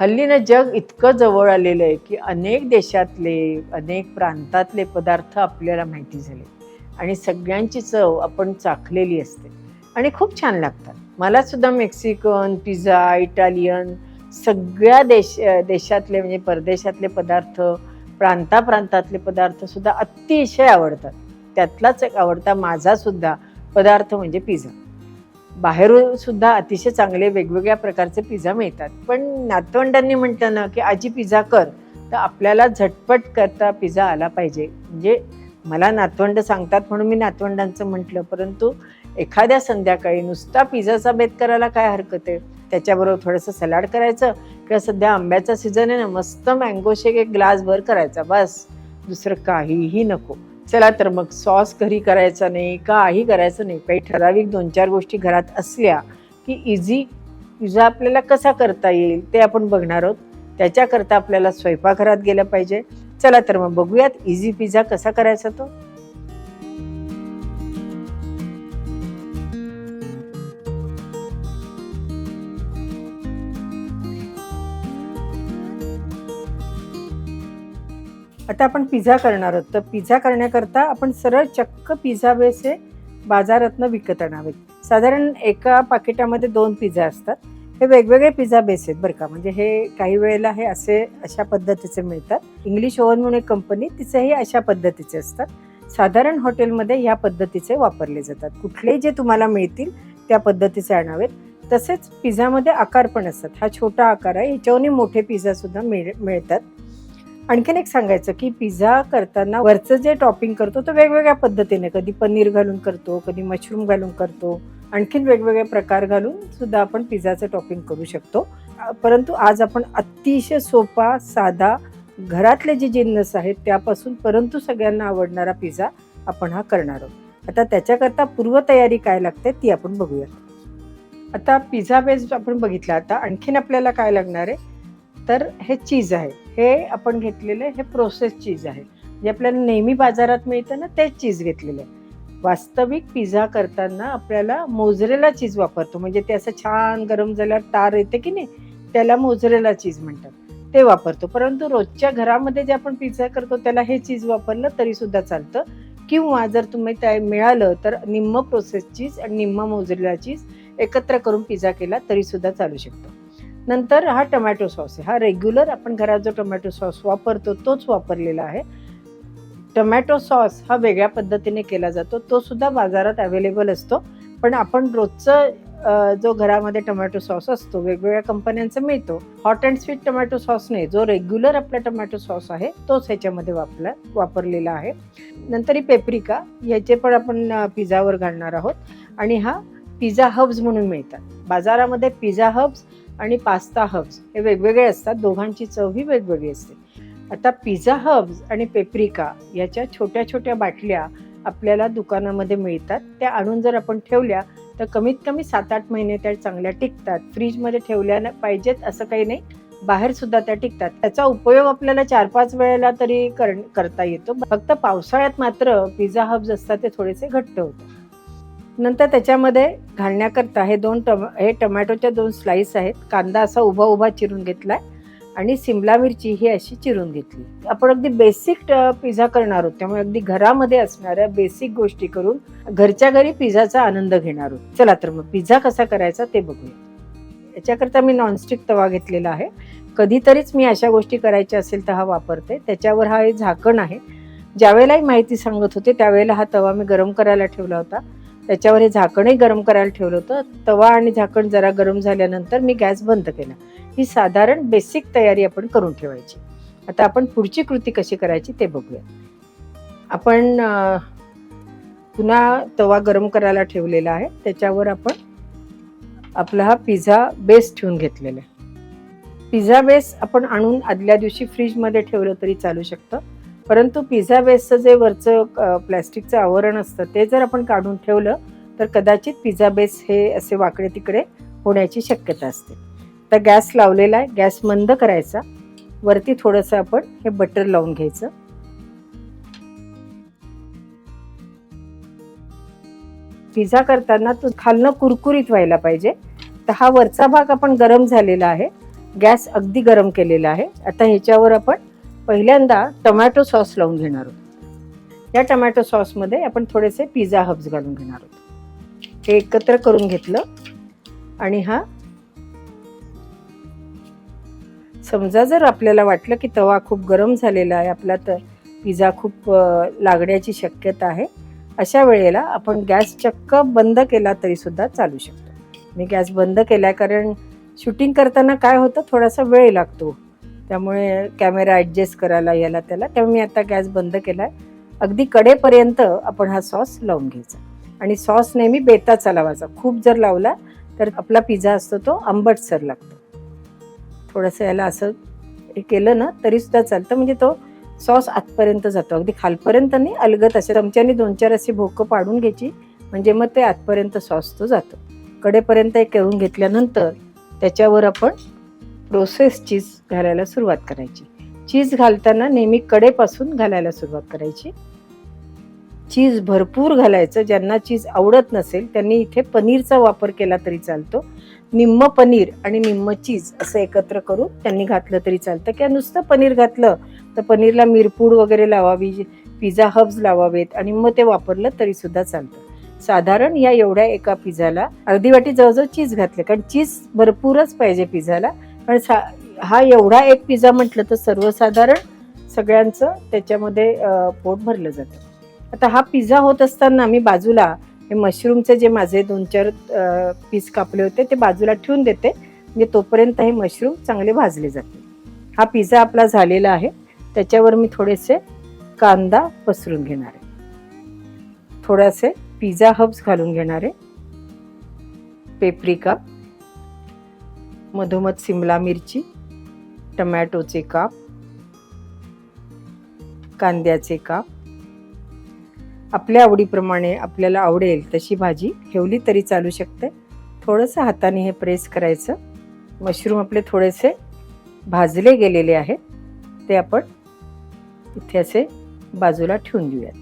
हल्लीनं जग इतकं जवळ आलेलं आहे की अनेक देशातले अनेक प्रांतातले पदार्थ आपल्याला माहिती झाले. आणि सगळ्यांची चव आपण चाखलेली असते. आणि खूप छान लागतात. मला सुद्धा मेक्सिकन पिझ्झा इटालियन सगळ्या देश देशातले म्हणजे परदेशातले पदार्थ प्रांताप्रांतातले पदार्थसुद्धा अतिशय आवडतात. त्यातलाच एक आवडता माझासुद्धा पदार्थ म्हणजे पिझ्झा. बाहेरून सुद्धा अतिशय चांगले वेगवेगळ्या प्रकारचे पिझ्झा मिळतात. पण नातवंडांनी म्हटलं ना की आजी पिझ्झा कर. तर आपल्याला झटपट करता पिझ्झा आला पाहिजे. म्हणजे मला नातवंड सांगतात म्हणून मी नातवंडांचं म्हटलं परंतु एखाद्या संध्याकाळी नुसता पिझ्झाचा बेत करायला काय हरकत आहे? त्याच्याबरोबर थोडंसं सलाड करायचं किंवा सध्या आंब्याचा सीझन आहे ना मस्त मँगो शेक एक ग्लास भर करायचा बस. दुसरं काहीही नको. चला तर मग सॉस घरी करायचा नाही काही करायचं नाही. काही ठराविक दोन चार गोष्टी घरात असल्या की इझी पिझ्झा आपल्याला कसा करता येईल ते आपण बघणार आहोत. त्याच्याकरता आपल्याला स्वयंपाकघरात गेलं पाहिजे. चला तर मग बघूयात इझी पिझ्झा कसा करायचा तो. आता आपण पिझ्झा करणार आहोत. तर पिझ्झा करण्याकरता आपण सरळ चक्क पिझ्झा बेस हे बाजारातनं विकत आणावेत साधारण एका पाकिटामध्ये दोन पिझ्झा असतात. हे वेगवेगळे पिझ्झा बेस आहेत बरं का. म्हणजे हे काही वेळेला हे असे अशा पद्धतीचे मिळतात. इंग्लिश ओव्हन म्हणून एक कंपनी तिचेही अशा पद्धतीचे असतात. साधारण हॉटेलमध्ये ह्या पद्धतीचे वापरले जातात. कुठले जे तुम्हाला मिळतील त्या पद्धतीचे आणावेत तसेच पिझ्झामध्ये आकार पण असतात. हा छोटा आकार आहे. ह्याच्यावरही मोठे पिझ्झा सुद्धा मिळ मिळतात. आणखीन एक सांगायचं की पिझ्झा करताना वरचं जे टॉपिंग करतो तो वेगवेगळ्या पद्धतीने. कधी पनीर घालून करतो कधी मशरूम घालून करतो. आणखीन वेगवेगळे प्रकार घालून सुद्धा आपण पिझ्झाचं टॉपिंग करू शकतो. परंतु आज आपण अतिशय सोपा साधा घरातले जे जिन्नस आहेत त्यापासून परंतु सगळ्यांना आवडणारा पिझ्झा आपण हा करणार आहोत. आता त्याच्याकरता पूर्वतयारी काय लागते ती आपण बघूयात. आता पिझ्झा बेस आपण बघितला आता आणखीन आपल्याला काय लागणार आहे? तर हे चीज आहे. हे आपण घेतलेलं हे प्रोसेस चीज आहे. जे आपल्याला नेहमी बाजारात मिळतं ना तेच चीज घेतलेलं आहे. वास्तविक पिझ्झा करताना आपल्याला मोजरेला चीज वापरतो. म्हणजे ते असं छान गरम झाल्यावर तार येते की नाही त्याला मोजरेला चीज म्हणतात. ते वापरतो. परंतु रोजच्या घरामध्ये जे आपण पिझ्झा करतो त्याला हे चीज वापरलं तरी सुद्धा चालतं. किंवा जर तुम्ही त्या मिळालं तर निम्म प्रोसेस चीज आणि निम्म मोजरेला चीज एकत्र करून पिझ्झा केला तरी सुद्धा चालू शकतो. नंतर हा टोमॅटो सॉस आहे. हा रेग्युलर आपण घरात जो टोमॅटो सॉस वापरतो तोच वापरलेला आहे. टोमॅटो सॉस हा वेगळ्या पद्धतीने केला जातो. तो सुद्धा बाजारात अवेलेबल असतो. पण आपण रोजचं जो घरामध्ये टोमॅटो सॉस असतो वेगवेगळ्या कंपन्यांचा मिळतो. Hot and sweet tomato sauce नाही. जो रेग्युलर आपला टोमॅटो सॉस आहे तोच ह्याच्यामध्ये वापरला वापरलेला आहे. नंतर ही पेपरिका ह्याचे पण आपण अ, पिझ्झावर घालणार आहोत. आणि हा पिझ्झा हब्स म्हणून मिळतात. बाजारामध्ये पिझ्झा हब्स आणि पास्ता हब्स हे वेगवेगळे असतात. दोघांची चवही वेगवेगळी असते. आता पिझ्झा हब्स आणि पेपरिका याच्या छोट्या छोट्या बाटल्या आपल्याला दुकानामध्ये मिळतात. त्या आणून जर आपण ठेवल्या तर कमीत कमी सात आठ महिने त्या चांगल्या टिकतात. फ्रीजमध्ये ठेवल्या पाहिजेत असं काही नाही. बाहेर सुद्धा त्या टिकतात. त्याचा उपयोग आपल्याला चार पाच वेळेला तरी कर करता येतो. फक्त पावसाळ्यात मात्र पिझ्झा हब्स असतात ते थोडेसे घट्ट होतात. नंतर त्याच्यामध्ये घालण्याकरता हे दोन टम हे टोमॅटोच्या दोन स्लाईस आहेत. कांदा असा उभा उभा चिरून घेतलाय आणि सिमला मिरची ही अशी चिरून घेतली. आपण अगदी बेसिक पिझ्झा करणार आहोत. त्यामुळे अगदी घरामध्ये असणाऱ्या बेसिक गोष्टी करून घरच्या घरी पिझ्झाचा आनंद घेणार आहोत. चला तर मग पिझ्झा कसा करायचा ते बघूया. याच्याकरता मी नॉनस्टिक तवा घेतलेला आहे. कधीतरीच मी अशा गोष्टी करायच्या असेल तर हा वापरते. त्याच्यावर हा एक झाकण आहे. ज्यावेळेलाही माहिती सांगत होते त्यावेळेला हा तवा मी गरम करायला ठेवला होता. त्याच्यावर हे झाकणही गरम करायला ठेवलं होतं. तवा आणि झाकण जरा गरम झाल्यानंतर मी गॅस बंद केला. ही साधारण बेसिक तयारी आपण करून ठेवायची. आता आपण पुढची कृती कशी करायची ते बघूया. आपण पुन्हा तवा गरम करायला ठेवलेला आहे. त्याच्यावर आपण आपला हा पिझ्झा बेस ठेवून घेतलेला आहे. पिझ्झा बेस आपण आणून आदल्या दिवशी फ्रीजमध्ये ठेवलं तरी चालू शकतं. परंतु पिझ्झा बेसचं जे वरचं प्लॅस्टिकचं आवरण असतं ते जर आपण काढून ठेवलं तर कदाचित पिझ्झा बेस हे असे वाकडे तिकडे होण्याची शक्यता असते. तर गॅस लावलेला आहे गॅस मंद करायचा. वरती थोडंसं आपण हे बटर लावून घ्यायचं. पिझ्झा करताना तो खालनं कुरकुरीत व्हायला पाहिजे. तर हा वरचा भाग आपण गरम झालेला आहे. गॅस अगदी गरम केलेला आहे. आता ह्याच्यावर आपण पहिल्यांदा टमॅटो सॉस लावून घेणार आहोत. या टमॅटो सॉसमध्ये आपण थोडेसे पिझ्झा हब्स घालून घेणार आहोत. हे एकत्र करून घेतलं आणि हा समजा जर आपल्याला वाटलं की तवा खूप गरम झालेला आहे आपला तर पिझ्झा खूप लागण्याची शक्यता आहे अशा वेळेला आपण गॅस चक्क बंद केला तरी सुद्धा चालू शकतो. मी गॅस बंद केला कारण शूटिंग करताना काय होतं? थोडासा वेळ लागतो. त्यामुळे कॅमेरा ॲडजस्ट करायला याला त्याला. त्यामुळे मी आता गॅस बंद केला आहे अगदी कडेपर्यंत आपण हा सॉस लावून घ्यायचा. आणि सॉस नेहमी बेताचा लावायचा. खूप जर लावला तर आपला पिझ्झा असतो तो आंबटसर लागतो. थोडंसं याला असं हे केलं ना तरीसुद्धा चालतं. म्हणजे तो सॉस आतपर्यंत जातो. अगदी खालपर्यंत नाही अलगत असे चमच्याने दोन चार अशी भोकं पाडून घ्यायची. म्हणजे मग ते आतपर्यंत सॉस तो जातो. कडेपर्यंत हे करून घेतल्यानंतर त्याच्यावर आपण प्रोसेस चीज घालायला सुरुवात करायची. चीज घालताना नेहमी कडेपासून घालायला सुरुवात करायची. चीज भरपूर घालायचं ज्यांना चीज आवडत नसेल त्यांनी इथे पनीरचा वापर केला तरी चालतो. निम्म पनीर आणि निम्म चीज असं एकत्र करून त्यांनी घातलं तरी चालतं. किंवा नुसतं पनीर घातलं तर पनीरला मिरपूड वगैरे लावावी पिझ्झा हब्स लावावेत आणि मग ते वापरलं तरी सुद्धा चालतं. साधारण या एवढ्या एका पिझ्झाला अर्धी वाटी जवळजवळ चीज घातले. कारण चीज भरपूरच पाहिजे पिझ्झाला. कारण सा हा एवढा एक पिझ्झा म्हटलं तर सर्वसाधारण सगळ्यांचं त्याच्यामध्ये पोट भरलं जातं. आता हा पिझ्झा होत असताना मी बाजूला हे मशरूमचे जे माझे दोन चार पीस कापले होते ते बाजूला ठेवून देते. म्हणजे तोपर्यंत हे मशरूम चांगले भाजले जाते हा पिझ्झा आपला झालेला आहे. त्याच्यावर मी थोडेसे कांदा पसरून घेणार आहे. थोडेसे पिझ्झा हब्स घालून घेणार आहे. पेपरिका मधोमध सिमला मिरची टमॅटोचे काप कांद्याचे काप. आपल्या आवडीप्रमाणे आपल्याला आवडेल तशी भाजी ठेवली तरी चालू शकते. थोडंसं हाताने हे प्रेस करायचं. मशरूम आपले थोडेसे भाजले गेलेले आहेत. ते आपण इथे असे बाजूला ठेवून देऊयात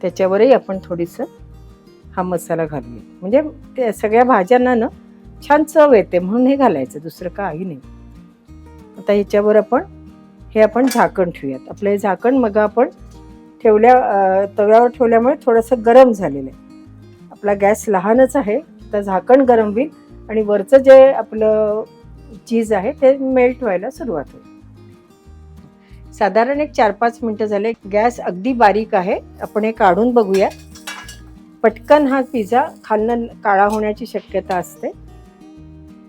त्याच्यावरही आपण थोडीसं हा मसाला घालूया म्हणजे ते सगळ्या भाज्यांना ना छान चव येते म्हणून हे घालायचं दुसरं काही नाही. आता ह्याच्यावर आपण हे आपण झाकण ठेवूयात. आपलं हे झाकण मग आपण ठेवल्या तव्यावर ठेवल्यामुळे थोडंसं गरम झालेलं आहे. आपला गॅस लहानच आहे तर झाकण गरम होईल आणि वरचं जे आपलं चीज आहे ते मेल्ट व्हायला सुरुवात होईल. साधारण एक चार पाच मिनटं झाले. गॅस अगदी बारीक आहे. आपण हे काढून बघूया. पटकन हा पिझ्झा खालनं काळा होण्याची शक्यता असते.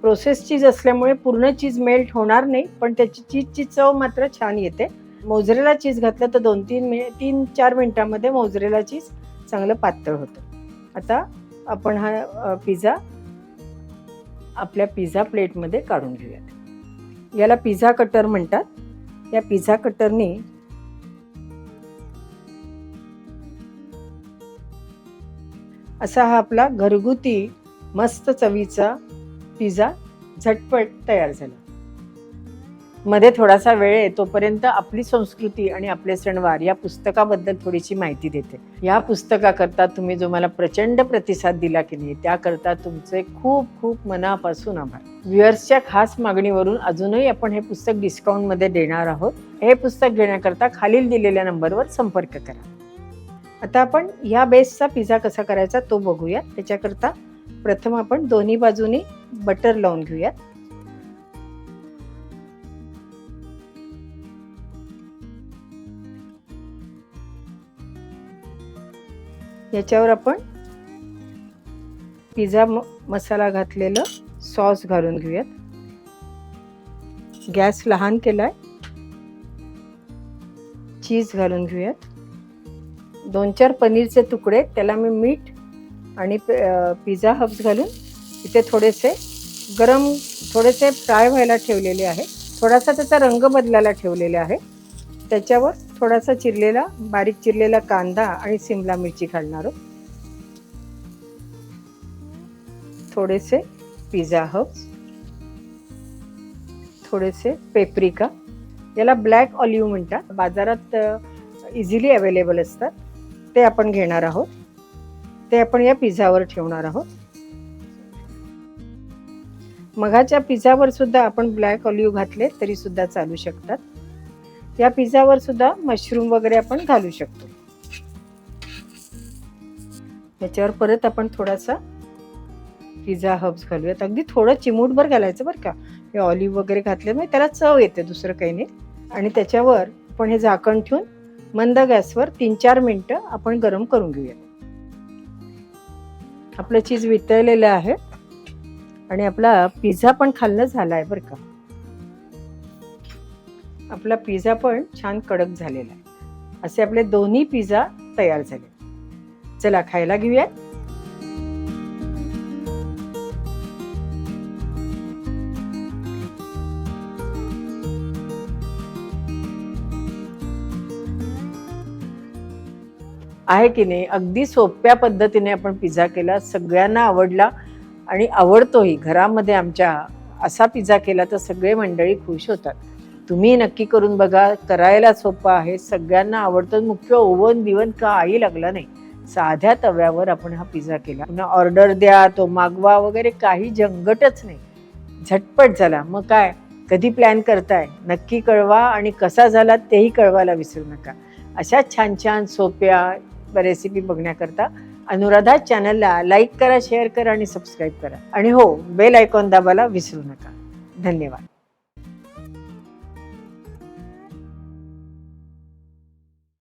प्रोसेस चीज असल्यामुळे पूर्ण चीज मेल्ट होणार नाही पण त्याची चीजची चव मात्र छान येते. मोजरेला चीज घातलं तर दोन तीन मिनिट तीन चार मिनिटामध्ये मोजरेला चीज चांगलं पातळ होतं. आता आपण हा पिझ्झा आपल्या पिझ्झा प्लेटमध्ये काढून घेऊयात. याला पिझ्झा कटर म्हणतात. या पिझ्झा कटरने असा हा आपला घरगुती मस्त चवीचा पिझ्झा झटपट तयार झाला. मध्ये थोडासा वेळ आहे तोपर्यंत आपली संस्कृती आणि आपले सणवार या पुस्तकाबद्दल थोडीशी माहिती देते. या पुस्तकाकरता तुम्ही जो मला प्रचंड प्रतिसाद दिला की नाही त्याकरता तुमचे खूप खूप मनापासून आभार. व्ह्युअर्सच्या खास मागणीवरून अजूनही आपण हे पुस्तक डिस्काउंटमध्ये देणार आहोत. हे पुस्तक घेण्याकरता खालील दिलेल्या नंबरवर संपर्क करा. आता आपण या बेसचा पिझ्झा कसा करायचा तो बघूया त्याच्याकरता प्रथम आपण दोन्ही बाजूनी बटर लावून घेऊयात. याच्यावर आपण पिझ्झा म मसाला घातलेलं सॉस घालून घेऊयात. गॅस लहान केलाय. चीज घालून घेऊयात. दोन चार पनीरचे तुकडे त्याला मी मीठ आणि पिझ्झा हब्स घालून इथे थोडेसे गरम थोडेसे फ्राय व्हायला ठेवलेले आहे. थोडासा त्याचा रंग बदलायला ठेवलेले आहे. त्याच्यावर थोडासा चिरलेला बारीक चिरलेला कांदा आणि सिमला मिरची घालणार थोडेसे पिझ्झा हब्स थोडेसे पेप्रिका याला ब्लॅक ऑलिव्ह म्हणतात. बाजारात इझिली अवेलेबल असतात. ते आपण घेणार आहोत. ते आपण या पिझ्झावर ठेवणार आहोत. मघाच्या पिझ्झावर सुद्धा आपण ब्लॅक ऑलिव्ह घातले तरी सुद्धा चालू शकतात. या पिझ्झावर सुद्धा मशरूम वगैरे आपण घालू शकतो. याच्यावर परत आपण थोडासा पिझ्झा हब्स घालूयात. अगदी थोडं चिमूटभर घालायचं बरं का. हे ऑलिव्ह वगैरे घातल्यामुळे त्याला चव येते दुसरं काही नाही. आणि त्याच्यावर आपण हे झाकण ठेवून मंद गॅसवर तीन चार मिनटं आपण गरम करून घेऊया. आपलं चीज वितळलेलं आहे आणि आपला पिझ्झा पण खाल्लं झाला आहे बरं का. आपला पिझ्झा पण छान कडक झालेला आहे. असे आपले दोन्ही पिझ्झा तयार झाले. चला खायला घेऊयात. आहे की नाही अगदी सोप्या पद्धतीने आपण पिझ्झा केला सगळ्यांना आवडला आणि आवडतोही. घरामध्ये आमच्या असा पिझ्झा केला तर सगळे मंडळी खुश होतात. तुम्ही नक्की करून बघा करायला सोपं आहे. सगळ्यांना आवडतं. मुख्य ओव्हन बिवन काही लागला नाही. साध्या तव्यावर आपण हा पिझ्झा केला. पुन्हा ऑर्डर द्या तो मागवा वगैरे काही झंगटच नाही. झटपट झाला. मग काय? कधी प्लॅन करताय? नक्की कळवा आणि कसा झाला तेही कळवायला विसरू नका. अशा छान छान सोप्या रेसिपी बघण्याकरता. अनुराधा चॅनलला लाईक करा शेअर करा आणि सबस्क्राईब करा. आणि हो बेल आयकॉन दाबायला विसरू नका. धन्यवाद.